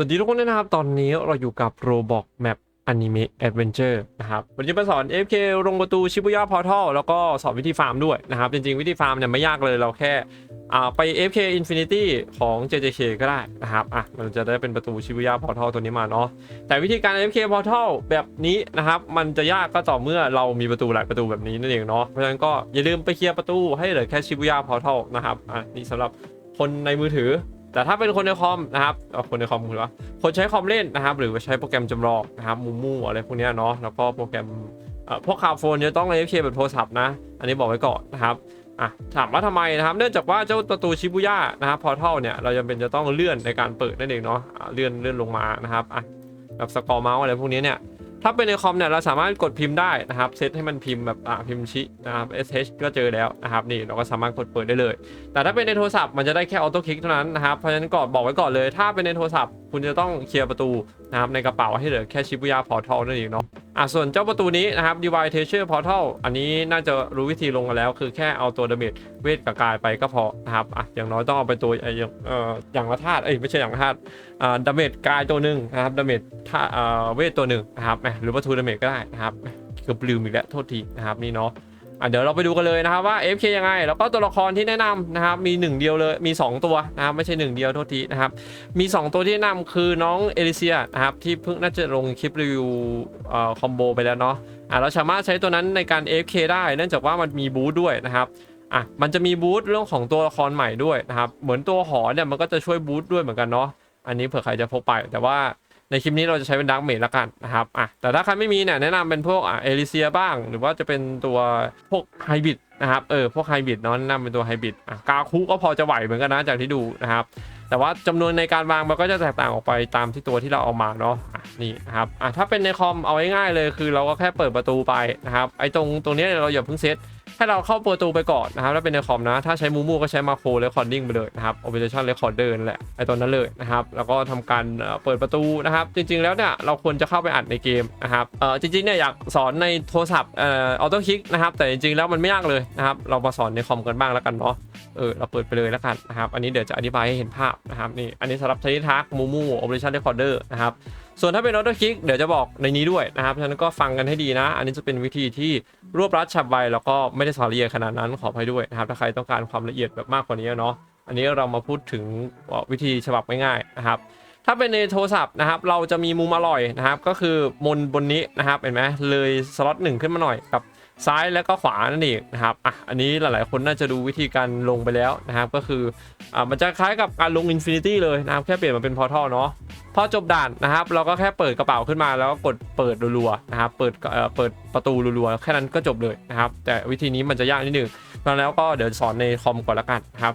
สวัสดีทุกคนด้วยนะครับ ตอนนี้เราอยู่กับ Roblox Map Anime Adventure นะครับ วันนี้มาสอน FK ลงประตูชิบุย่าพอร์ทัลแล้วก็สอนวิธีฟาร์มด้วยนะครับ จริงๆ วิธีฟาร์มเนี่ยไม่ยากเลยเราแค่อ่าไป FK Infinity ของ JJK ก็ได้นะครับอะมันจะได้เป็นประตูชิบุย่าพอร์ทัลตัวนี้มาเนาะแต่วิธีการ FK Portal แบบนี้นะครับ มันจะยากก็ต่อเมื่อเรามีประตูหลายประตูแบบนี้นั่นเองเนาะเพราะฉะนั้นก็อย่าลืมไปเคลียร์ประตูให้เหลือแค่ชิบุย่าพอร์ทัลนะครับอะนี่สำหรับคนในมือถือ แต่ถ้าเป็นคนในคอมนะครับเอาคนในคอมคือว่าคนใช้คอมเล่นนะครับ หรือใช้โปรแกรมจำลองนะครับมูมูอะไรพวกนี้เนาะแล้วก็โปรแกรมพวกคาโฟนจะต้อง AFK แบบโทรศัพท์นะ อันนี้บอกไว้ก่อนนะครับอะถามว่าทำไมนะครับ เนื่องจากว่าเจ้าประตูชิบุย่านะครับพอร์ทัลเนี่ยเราจำเป็นจะต้องเลื่อนในการเปิดนั่นเองเนาะอะเลื่อนเลื่อนลงมานะครับอะแบบสกอร์เมาส์อะไรพวกนี้เนี่ย ถ้าเป็นในคอมเนี่ยเราสามารถกดพิมพ์ได้นะครับเซตให้มันพิมพ์แบบอ่าพิมพ์ชินะครับ sh ก็เจอแล้วนะครับนี่เราก็สามารถกดเปิดได้เลย แต่ถ้าเป็นในโทรศัพท์มันจะได้แค่ออโต้คลิกเท่านั้นนะครับเพราะฉะนั้นก่อนบอกไว้ก่อนเลย ถ้าเป็นในโทรศัพท์คุณจะต้องเคลียร์ประตูนะครับในกระเป๋าให้เหลือแค่ชิบุย่าพอร์ทัลนั่นเองเนาะ อะส่วนเจ้าประตูนี้นะครับ Divine Treasure Portal อันนี้น่าจะรู้วิธีลงกันแล้ว คือแค่เอาตัวดาเมจเวทกับกายไปก็พอนะครับอะอย่างน้อยต้องเอาไปตัวเอ่อย่างเอ่ออย่างละธาตุเอ้ยไม่ใช่อย่างละธาตุอ่าดาเมจกายตัวหนึ่งนะครับดาเมจธาตุอ่อเวทตัวหนึ่งนะครับแหมหรือว่าทูดาเมจก็ได้นะครับเกือบลืมอีกแล้วโทษทีนะครับนี่เนาะ อะเดี๋ยวเราไปดูกันเลยนะครับว่า FK ยังไง แล้วก็ตัวละครที่แนะนำนะครับมีหนึ่งเดียวเลยมี 2 ตัวนะครับไม่ใช่หนึ่งเดียวโทษทีนะครับมี 2 ตัวที่แนะนำคือน้องเอลิเซียนะครับที่เพิ่งน่าจะลงคลิปรีวิวเอ่อคอมโบไปแล้วเนาะอะเราสามารถใช้ตัวนั้นในการ FK ได้เนื่องจากว่ามันมีบูทด้วยนะครับอะมันจะมีบูทเรื่องของตัวละครใหม่ด้วยนะครับเหมือนตัวหอเนี่ยมันก็จะช่วยบูทด้วยเหมือนกันเนาะอันนี้เผื่อใครจะพกไปแต่ว่า ในคลิปนี้เราจะใช้เป็นดักเมดละกันนะครับอะแต่ถ้าใครไม่มีเนี่ยแนะนำเป็นพวกอะเอลิเซียบ้าง หรือว่าจะเป็นตัวพวกไฮบริดนะครับเออพวกไฮบริดเนาะแนะนำเป็นตัวไฮบริดอะกาคุก็พอจะไหวเหมือนกันนะจากที่ดูนะครับ แต่ว่าจำนวนในการวางมันก็จะแตกต่างออกไปตามที่ตัวที่เราเอามาเนาะะนี่นะครับอะถ้าเป็นในคอมเอาง่ายๆเลยคือเราก็แค่เปิดประตูไปนะครับไอ้ตรงตรงเนี้ยเราอย่าเพิ่งเซต ให้เราเข้าประตูไปก่อนนะครับถ้าเป็นในคอมนะ ถ้าใช้มูมูก็ใช้มาโครเรคคอร์ดิ้งไปเลยนะครับ operation recorder นั่นแหละไอตัวนั้นเลยนะครับ แล้วก็ทำการเอ่อเปิดประตูนะครับ จริง ๆ แล้วเนี่ยเราควรจะเข้าไปอัดในเกมนะครับเออจริงๆเนี่ยอยากสอนในโทรศัพท์เอ่อออโต้คลิกนะครับ แต่จริงๆแล้วมันไม่ยากเลยนะครับ เรามาสอนในคอมกันบ้างแล้วกันเนาะเออเราเปิดไปเลยแล้วกันนะครับ อันนี้เดี๋ยวจะอธิบายให้เห็นภาพนะครับนี่อันนี้สำหรับใช้ทักมูมู operation recorder นะครับ ส่วนถ้าเป็นออโต้คลิกเดี๋ยวจะบอกในนี้ด้วยนะครับฉะนั้นก็ฟังกันให้ดีนะ อันนี้จะเป็นวิธีที่รวบรัดฉับไวแล้วก็ไม่ได้สอนละเอียดขนาดนั้นขออภัยด้วยนะครับถ้าใครต้องการความละเอียดแบบมากกว่านี้เนาะอันนี้เรามาพูดถึงวิธีฉบับง่ายๆนะครับ ถ้าเป็นในโทรศัพท์นะครับเราจะมีมุมอร่อยนะครับ ก็คือมนบนนี้นะครับเห็นไหมเลยสล็อตหนึ่งขึ้นมาหน่อยกับซ้ายแล้วก็ขวานั่นเองนะครับอะอันนี้หลายๆ คนน่าจะดูวิธีการลงไปแล้วนะครับ ก็คืออ่ามันจะคล้ายกับการลง Infinity เลยนะครับ แค่เปลี่ยนมาเป็นพอร์ทัลเนาะพอจบด่านนะครับ เราก็แค่เปิดกระเป๋าขึ้นมาแล้วก็กดเปิดรัวๆนะครับเปิดเอ่อเปิดประตูรัวๆแค่นั้นก็จบเลยนะครับ แต่วิธีนี้มันจะยากนิดนึงแล้วก็เดี๋ยวสอนในคอมก่อนละกันนะครับ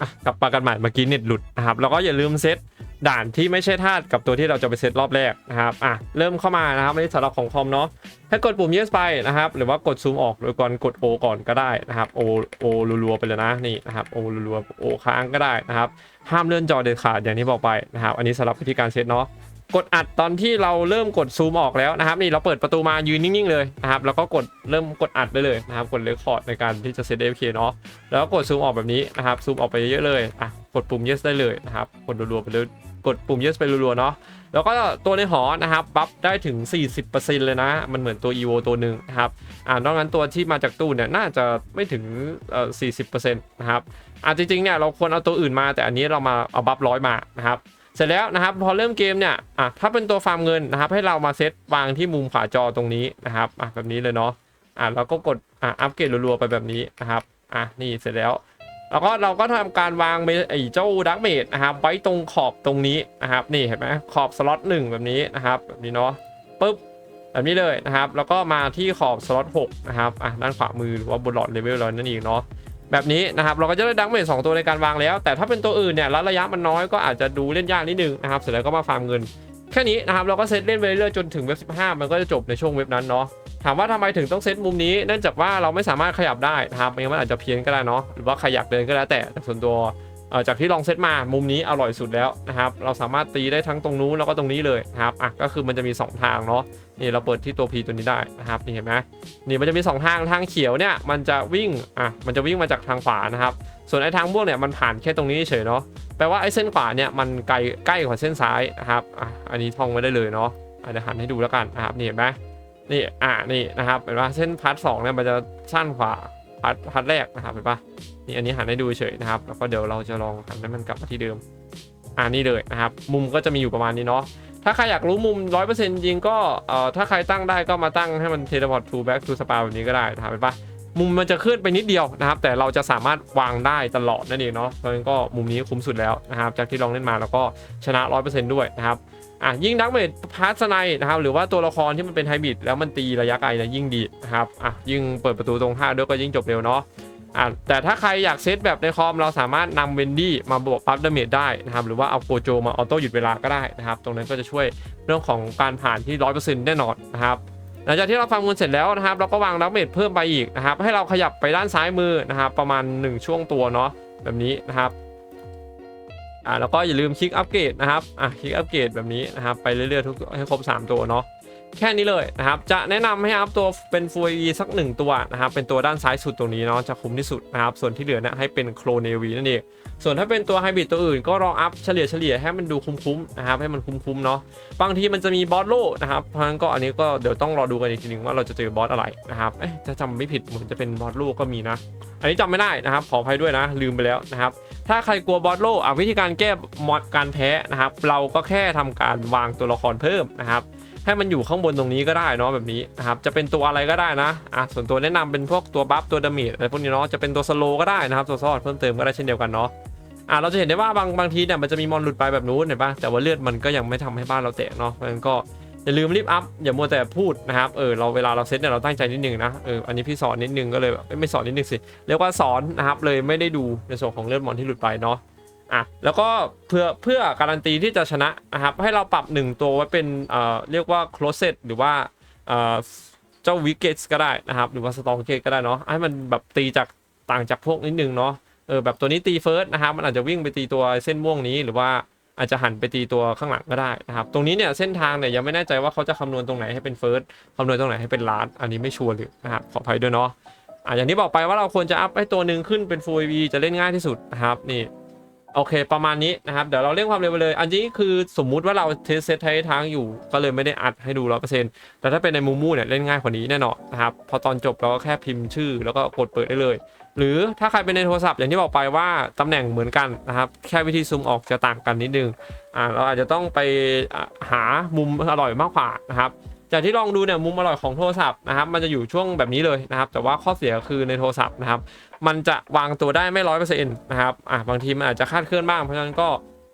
อะกลับมากันใหม่เมื่อกี้เน็ตหลุดนะครับแล้วก็อย่าลืมเซตด่านที่ไม่ใช่ธาตุกับตัวที่เราจะไปเซตรอบแรกนะครับอะเริ่มเข้ามานะครับอันนี้สำหรับของคอมเนาะให้กดปุ่ม yes ไปนะครับ หรือว่ากดซูมออกโดยก่อนกด O ก่อนก็ได้นะครับ O O รัวๆไปเลยนะนี่นะครับ O รัวๆ O ค้างก็ได้นะครับห้ามเลื่อนจอเด็ดขาดอย่างที่บอกไปนะครับอันนี้สำหรับวิธีการเซตเนาะ กดอัดตอนที่เราเริ่มกดซูมออกแล้วนะครับ นี่เราเปิดประตูมายืนนิ่งๆเลยนะครับ แล้วก็กดเริ่มกดอัดได้เลยนะครับ กดเลคคอร์ดในการที่จะเซต AFK เคเนาะแล้วกดซูมออกแบบนี้นะครับซูมออกไปเยอะๆเลยอะกดปุ่ม yes ได้เลยนะครับกดรัวๆไปเลยกดปุ่ม yes ไปรัวๆเนาะแล้วก็ตัวในหอนะครับบัฟได้ถึง 40%เลยนะ มันเหมือนตัว evo ตัวหนึ่งนะครับอ่านอกนั้นตัวที่มาจากตู้เนี่ยน่าจะไม่ถึงเอ่อ40%นะครับอะจริงๆเนี่ยเราควรเอาตัวอื่นมาแต่อันนี้เรามาเอาบัฟร้อยมานะครับ เสร็จแล้วนะครับพอเริ่มเกมเนี่ยอะถ้าเป็นตัวฟาร์มเงินนะครับ ให้เรามาเซตวางที่มุมขวาจอตรงนี้นะครับอะแบบนี้เลยเนาะอะแล้วก็กดอะอัปเกรดรัวๆไปแบบนี้นะครับอะนี่เสร็จแล้ว แล้วก็เราก็ทำการวางไอ้เจ้าดักเมดนะครับไว้ตรงขอบตรงนี้นะครับนี่เห็นไหมขอบสล็อตหนึ่งแบบนี้นะครับแบบนี้เนาะปุ๊บแบบนี้เลยนะครับ แล้วก็มาที่ขอบสล็อต6นะครับอะด้านขวามือหรือว่าบนหลอดเลเวลเรานั่นเองเนาะ แบบนี้นะครับเราก็จะได้ดักเมดสองตัวในการวางแล้ว แต่ถ้าเป็นตัวอื่นเนี่ยระยะมันน้อยก็อาจจะดูเล่นยากนิดนึงนะครับเสร็จแล้วก็มาฟาร์มเงินแค่นี้นะครับเราก็เซตเล่นไปเรื่อยๆจนถึงเว็บ15 มันก็จะจบในช่วงเว็บนั้นเนาะถามว่าทำไมถึงต้องเซตมุมนี้เนื่องจากว่าเราไม่สามารถขยับได้นะครับมันอาจจะเพี้ยนก็ได้เนาะหรือว่าใครอยากเดินก็แล้วแต่แต่ส่วนตัว จากที่ลองเซตมามุมนี้อร่อยสุดแล้วนะครับ เราสามารถตีได้ทั้งตรงนู้นแล้วก็ตรงนี้เลยนะครับอะก็คือมันจะมี 2 ทางเนาะนี่เราเปิดที่ตัว P ตัวนี้ได้นะครับนี่เห็นไหมนี่มันจะมี 2 ทางทางเขียวเนี่ยมันจะวิ่งอะมันจะวิ่งมาจากทางขวานะครับ ส่วนไอ้ทางม่วงเนี่ยมันผ่านแค่ตรงนี้เฉยเนาะแปลว่าไอ้เส้นขวาเนี่ยมันไกลใกล้กว่าเส้นซ้ายนะครับอะอันนี้ท่องไว้ได้เลยเนาะอาจจะหันให้ดูแล้วกันนะครับนี่เห็นไหมนี่อะนี่นะครับเห็นว่าเส้นพาร์ทสองเนี่ยมันจะสั้นกว่าพาร์ทพาร์ทแรกนะครับเห็นปะ นี่อันนี้หันให้ดูเฉยนะครับ แล้วก็เดี๋ยวเราจะลองหันให้มันกลับมาที่เดิมอ่านี่เลยนะครับ มุมก็จะมีอยู่ประมาณนี้เนาะถ้าใครอยากรู้มุม 100%จริงก็เอ่อถ้าใครตั้งได้ก็มาตั้งให้มันเทเลพอร์ตทูแบ็กทูสปาแบบนี้ก็ได้นะครับเห็นปะมุมมันจะขึ้นไปนิดเดียวนะครับ แต่เราจะสามารถวางได้ตลอดนั่นเองเนาะเพราะฉะนั้นก็มุมนี้คุ้มสุดแล้วนะครับ จากที่ลองเล่นมาแล้วก็ชนะ 100%ด้วยนะครับอะยิ่งดักเมดพาร์ทไนนะครับ หรือว่าตัวละครที่มันเป็นไฮบริดแล้วมันตีระยะไกลเนะยิ่งดีนะครับอะยิ่งเปิดประตูตรงท่าด้วยก็ยิ่งจบเร็วเนาะ อะแต่ถ้าใครอยากเซตแบบในคอมเราสามารถนำเวนดี้มาบวกปั๊บดาเมจได้นะครับหรือว่าเอาโกโจมาออโต้หยุดเวลาก็ได้นะครับตรงนั้นก็จะช่วยเรื่องของการผ่านที่100%แน่นอนนะครับหลังจากที่เราฟังมันเสร็จแล้วนะครับเราก็วางดักเมจเพิ่มไปอีกนะครับให้เราขยับไปด้านซ้ายมือนะครับประมาณ 1 ช่วงตัวเนาะแบบนี้นะครับอ่าแล้วก็อย่าลืมคลิกอัปเกรดนะครับอะคลิกอัปเกรดแบบนี้นะครับไปเรื่อยๆทุกให้ครบ 3 ตัวเนาะ แค่นี้เลยนะครับ จะแนะนำให้อัพตัวเป็น Full AV สัก 1 ตัวนะครับ เป็นตัวด้านซ้ายสุดตรงนี้เนาะจะคุ้มที่สุดนะครับ ส่วนที่เหลือเนี่ยให้เป็นโครเนวีนั่นเอง ส่วนถ้าเป็นตัวไฮบริดตัวอื่นก็ลองอัพเฉลี่ยเฉลี่ยให้มันดูคุ้มๆนะครับ ให้มันคุ้มๆเนาะ บางทีมันจะมีบอสโลนะครับ เพราะฉะนั้นก็อันนี้ก็เดี๋ยวต้องรอดูกันอีกทีหนึงว่าเราจะเจอบอสอะไรนะครับเอ๊ะถ้าจำไม่ผิดเหมือนจะเป็นบอสโลก็มีนะ อันนี้จำไม่ได้นะครับ ขออภัยด้วยนะ ลืมไปแล้วนะครับ ถ้าใครกลัวบอสโลอะวิธีการแก้มอดการแพ้นะครับ เราก็แค่ทำการวางตัวละครเพิ่มนะครับ ให้มันอยู่ข้างบนตรงนี้ก็ได้เนาะแบบนี้นะครับจะเป็นตัวอะไรก็ได้นะอะส่วนตัวแนะนำเป็นพวกตัวบัฟตัวดาเมจอะไรพวกนี้เนาะจะเป็นตัวสโลก็ได้นะครับตัวซอดเพิ่มเติมก็ได้เช่นเดียวกันเนาะอะเราจะเห็นได้ว่าบางบางทีเนี่ยมันจะมีมอนหลุดไปแบบนู้นเห็นปะแต่ว่าเลือดมันก็ยังไม่ทำให้บ้านเราแตกเนาะเพราะฉะนั้นก็อย่าลืมรีบอัพอย่ามัวแต่พูดนะครับเออเราเวลาเราเซตเนี่ยเราตั้งใจนิดนึงนะเอออันนี้พี่สอนนิดนึงก็เลยแบบเอ้ยไม่สอนนิดนึงสิเรียกว่าสอนนะครับเลยไม่ได้ดูในส่วนของเลือดมอนที่หลุดไปเนาะ อะแล้วก็เพื่อเพื่อการันตีที่จะชนะนะครับให้เราปรับหนึ่งตัวไว้เป็นเอ่อเรียกว่า closet หรือว่าเอ่อเจ้าวิกเกตก็ได้นะครับ หรือว่าสตองเกตก็ได้เนาะให้มันแบบตีจากต่างจากพวกนิดนึงเนาะเออแบบตัวนี้ตีเฟิร์สนะครับมันอาจจะวิ่งไปตีตัวเส้นม่วงนี้หรือว่าอาจจะหันไปตีตัวข้างหลังก็ได้นะครับตรงนี้เนี่ยเส้นทางเนี่ยยังไม่แน่ใจว่าเขาจะคำนวณตรงไหนให้เป็นเฟิร์สคำนวณตรงไหนให้เป็นลาสอันนี้ไม่ชัวร์เลยนะครับขออภัยด้วยเนาะอะอย่างที่บอกไปว่าเราควรจะอัพให้ตัวหนึ่งขึ้นเป็น Full AV จะเล่นง่ายที่สุดนะครับนี่ โอเค ประมาณนี้นะครับ เดี๋ยวเราเร่งความเร็วไปเลย อันนี้คือสมมุติว่าเราเทสเซตไททางอยู่ ก็เลยไม่ได้อัดให้ดูร้อเปอร์เซ็นต์แต่ถ้าเป็นในมูมูเนี่ยเล่นง่ายกว่านี้แน่นอนนะครับ พอตอนจบเราก็แค่พิมพ์ชื่อ แล้วก็กดเปิดได้เลย หรือถ้าใครเป็นในโทรศัพท์อย่างที่บอกไปว่าตำแหน่งเหมือนกันนะครับ แค่วิธีซูมออกจะต่างกันนิดนึง อ่า เราอาจจะต้องไปหามุมอร่อยมากกว่านะครับ จากที่ลองดูเนี่ยมุมอร่อยของโทรศัพท์นะครับมันจะอยู่ช่วงแบบนี้เลยนะครับ แต่ว่าข้อเสียคือในโทรศัพท์นะครับ มันจะวางตัวได้ไม่ร้อยเปอร์เซ็นต์นะครับอ่าบางทีมันอาจจะคาดเคลื่อนบ้างเพราะฉะนั้นก็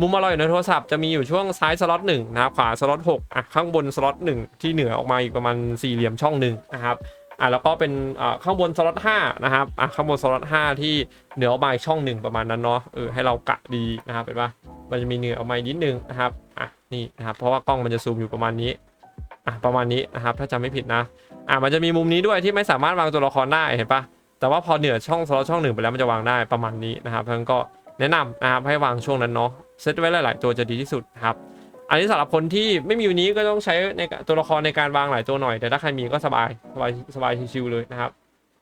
มุมอร่อยในโทรศัพท์จะมีอยู่ช่วงซ้ายสล็อตหนึ่งนะครับขวาสล็อตหกอะข้างบนสล็อตหนึ่งที่เหนือออกมาอีกประมาณสี่เหลี่ยมช่องหนึ่งนะครับอะแล้วก็เป็นอ่าข้างบนสล็อต5นะครับอะข้างบนสล็อต5ที่เหนือออกมาอีกช่องหนึ่งประมาณนั้นเนาะเออให้เรากะดีนะครับเห็นปะมันจะมีเหนือออกมานิดนึงนะครับอะนี่นะครับเพราะว่ากล้องมันจะซูมอยู่ประมาณนี้ อะประมาณนี้นะครับถ้าจำไม่ผิดนะอะมันจะมีมุมนี้ด้วยที่ไม่สามารถวางตัวละครได้เห็นปะแต่ว่าพอเหนือช่องสล็อตช่องหนึ่งไปแล้วมันจะวางได้ประมาณนี้นะครับเพราะฉะนั้นก็แนะนำนะครับให้วางช่วงนั้นเนาะเซตไว้หลาย ๆ ตัวจะดีที่สุดครับอันนี้สำหรับคนที่ไม่มีวันนี้ก็ต้องใช้ในตัวละครในการวางหลายตัวหน่อย แต่ถ้าใครมีก็สบายสบายสบายชิวๆเลยนะครับ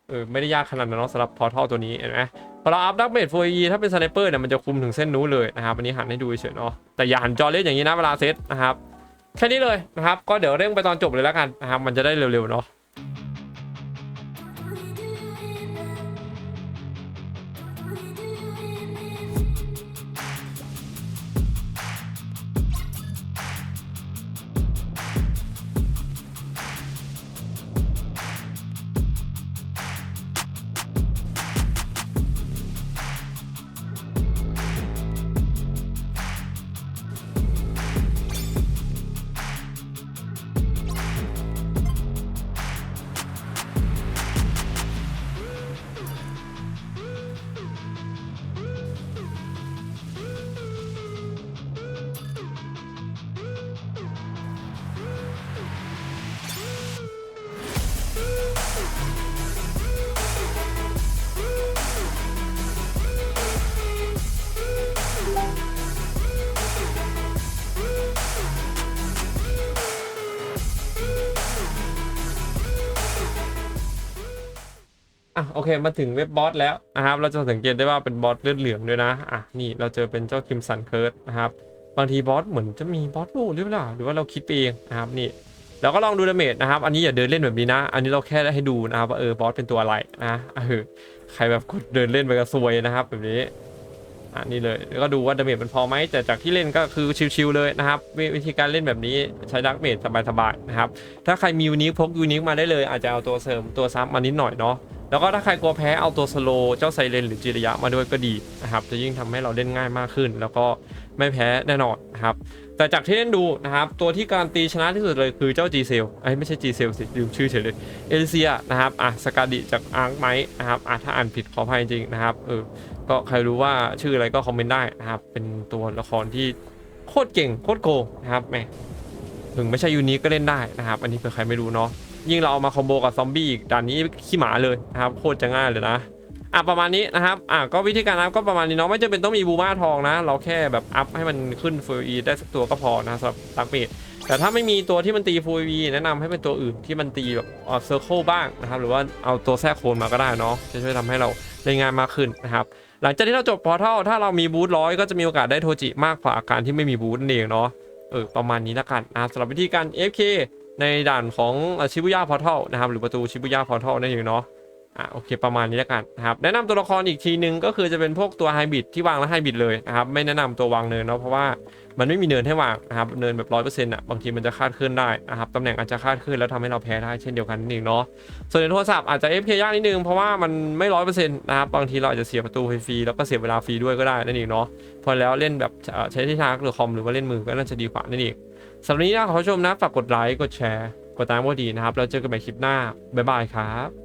เออไม่ได้ยากขนาดนั้นเนาะสำหรับพอทัลตัวนี้เห็นไหมพอเราอัพดักเมดโฟยีถ้าเป็นสไนเปอร์เนี่ยมันจะคุมถึงเส้นนู้นเลยนะครับอันนี้หันให้ดูเฉยๆเนาะแต่อย่าหันจอเล่นอย่างนี้นะเวลาเซตนะครับ แค่นี้เลยนะครับ ก็เดี๋ยวเร่งไปตอนจบเลยแล้วกันนะครับ มันจะได้เร็วๆเนาะ อะโอเคมาถึงเว็บบอสแล้วนะครับ เราจะสังเกตได้ว่าเป็นบอสเลือดเหลืองด้วยนะอะนี่เราเจอเป็นเจ้าคิมสันเคิร์ดนะครับบางทีบอสเหมือนจะมีบอสโหหรือเปล่าหรือว่าเราคิดเองนะครับนี่เราก็ลองดูดาเมจนะครับ อันนี้อย่าเดินเล่นแบบนี้นะ อันนี้เราแค่ให้ดูนะครับว่าเออบอสเป็นตัวอะไรนะเออใครแบบกดเดินเล่นไปก็ซวยนะครับ แบบนี้อะนี่เลยแล้วก็ดูว่าดาเมจมันพอไหมแต่จากที่เล่นก็คือชิวๆเลยนะครับวิวิธีการเล่นแบบนี้ใช้ดักเมจสบายๆนะครับถ้าใครมียูนิคพกยูนิคมาได้เลยอาจจะเอาตัวเสริมตัวซับมานิดหน่อยเนาะ แล้วก็ถ้าใครกลัวแพ้เอาตัวสโลเจ้าไซเรนหรือจิระยะมาด้วยก็ดีนะครับจะยิ่งทำให้เราเล่นง่ายมากขึ้น แล้วก็ไม่แพ้แน่นอนนะครับแต่จากที่เล่นดูนะครับตัวที่การตีชนะที่สุดเลยคือเจ้า G c e l ไอ้ไม่ใช่ G c e l สิลืมชื่อเฉยเลยเอลิเซียนะครับอะสกาดิจากอาร์คไมนะครับอะถ้าอ่านผิดขออภัยจริงๆนะครับเออก็ใครรู้ว่าชื่ออะไรก็คอมเมนต์ได้นะครับเป็นตัวละครที่โคตรเก่งโคตรโกงนะครับแหมถึงไม่ใช่ยูนิคก็เล่นได้นะครับ อันนี้เผื่อใครไม่รู้เนาะ ยิ่งเราเอามาคอมโบกับซอมบี้อีกด่านนี้ขี้หมาเลยนะครับโคตรจะง่ายเลยนะอะประมาณนี้นะครับอะก็วิธีการอัพก็ประมาณนี้เนาะไม่จำเป็นต้องมีบูมาทองนะ เราแค่แบบอัพให้มันขึ้นฟูอีได้สักตัวก็พอนะสำหรับตักเมดแต่ถ้าไม่มีตัวที่มันตีฟูอีแนะนำให้เป็นตัวอื่นที่มันตีแบบเออเซอร์เคิลบ้างนะครับหรือว่าเอาตัวแทรกโคนมาก็ได้เนาะจะช่วยทำให้เราเล่นงายมากขึ้นนะครับหลังจากที่เราจบพอร์ทัลถ้าเรามีบูทร้อยก็จะมีโอกาสได้โทจิมากกว่าอาการที่ไม่มีบูทนั่นเองเนาะเออประมาณนี้ละกันนะสำหรับวิธีการ FK ในด่านของชิบุย่าพอร์ทัลนะครับหรือประตูชิบุย่าพอร์ทัลนั่นเองเนาะอะโอเคประมาณนี้แล้วกันนะครับแนะนำตัวละครอีกทีนึงก็คือจะเป็นพวกตัวไฮบิดที่วางแล้วไฮบิดเลยนะครับไม่แนะนำตัววางเนินเนาะเพราะว่ามันไม่มีเนินให้วางนะครับเนินแบบร้อยเปอร์เซ็นต์อะบางทีมันจะคาดเคลื่อนได้นะครับตำแหน่งอาจจะคาดเคลื่อนแล้วทำให้เราแพ้ได้เช่นเดียวกันนั่นเองเนาะส่วนในโทรศัพท์อาจจะ FK ยากนิดนึงเพราะว่ามันไม่ร้อยเปอร์เซ็นต์นะครับบางทีเราอาจจะเสียประตูฟรีแล้วก็เสียเวลาฟรีด้วยก็ได้นั่นเองเนาะพอแล้วเล่นแบบใช้ที่ทางหรือคอมหรือว่าเล่นมือก็น่าจะดีกว่านั่นเอง สำหรับนนี้นะขอชมนะ ฝากกดไลค์ กดแชร์ กดตามก็ดีนะครับ แล้วเจอกันใหม่คลิปหน้า บ๊ายบายครับ